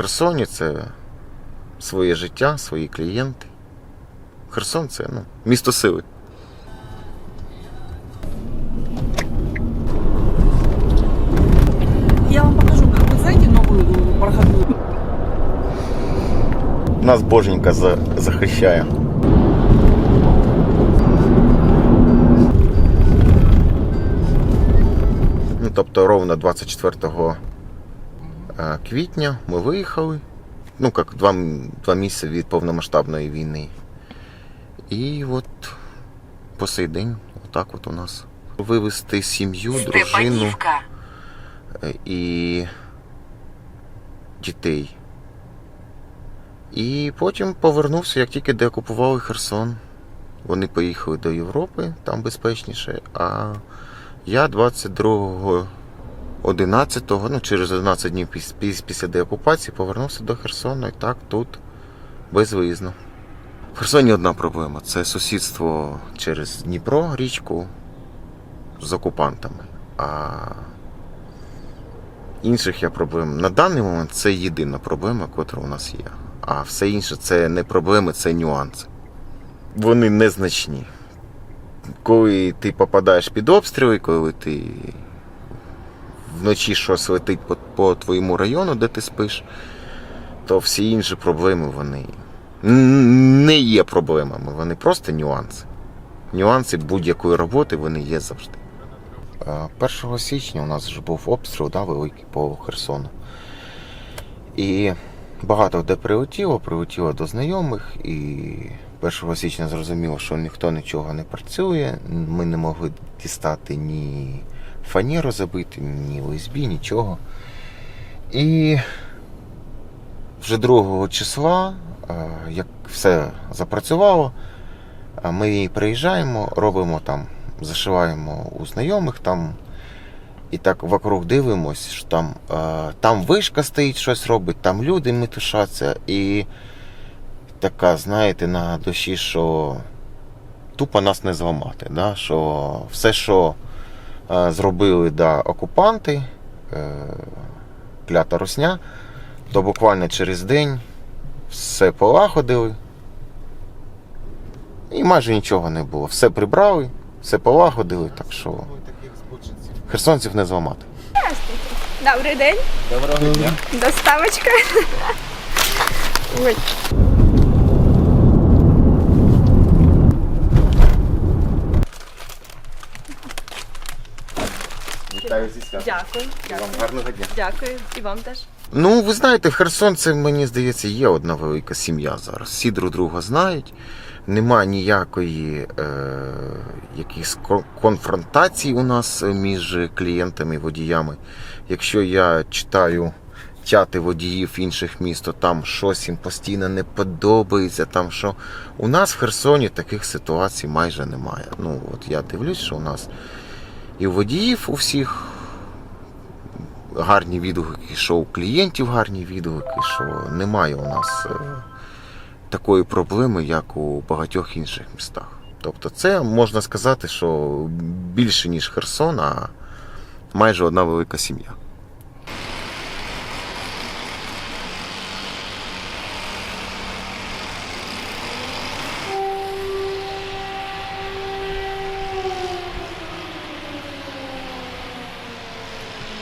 Херсоні це своє життя, свої клієнти. Херсон це ну, місто сили. Я вам покажу, вы знаете новую проходную? Нас боженька за, захищає. Ну, тобто ровно 24 е, квітня ми виїхали. Ну, як два, два місяці від повномасштабної війни. І от по сей день, отак от у нас. Вивезти сім'ю, дружину е, і дітей. І потім повернувся, як тільки деокупували Херсон. Вони поїхали до Європи, там безпечніше. А я 22 11-го, ну через 11 днів піс- піс- після деокупації повернувся до Херсону і так тут безвиїзно. В Херсоні одна проблема це сусідство через Дніпро, річку з окупантами. А інших я проблем на даний момент це єдина проблема, яка у нас є. А все інше це не проблеми, це нюанси. Вони незначні. Коли ти попадаєш під обстріли, коли ти вночі щось летить по, по твоєму району, де ти спиш, то всі інші проблеми вони не є проблемами, вони просто нюанси. Нюанси будь-якої роботи вони є завжди. Е, 1 січня у нас вже був обстріл да, великий по Херсону. І багато де прилетіло, прилетіло до знайомих, і 1 січня зрозуміло, що ніхто нічого не працює. Ми не могли дістати ні фанеру забити, ні ОСБ, нічого. І вже 2 числа, е, як все запрацювало, е, ми приїжджаємо, робимо там, зашиваємо у знайомих там. І так вокруг дивимось, що там, е, там вишка стоїть, щось робить, там люди метушаться. І така, знаєте, на душі, що тупо нас не зламати. Да? Що все, що зробили да, окупанти, е, клята русня, то буквально через день все полагодили. І майже нічого не було. Все прибрали, все полагодили, так що херсонців не зламати. Добрий день. Доброго дня. Доставочка. Ой. Вітаю зі святом. Дякую. Вам гарного дня. Дякую. І вам теж. Ну, ви знаєте, в Херсонці, мені здається, є одна велика сім'я зараз. Всі друг друга знають. Нема ніякої е, якихось конфронтацій у нас між клієнтами і водіями. Якщо я читаю чати водіїв інших міст, то там щось їм постійно не подобається. Там що у нас в Херсоні таких ситуацій майже немає. Ну, от я дивлюсь, що у нас і у водіїв у всіх гарні відгуки, що у клієнтів гарні відгуки, що немає у нас е, такої проблеми, як у багатьох інших містах. Тобто, це можна сказати, що більше ніж Херсон, а майже одна велика сім'я.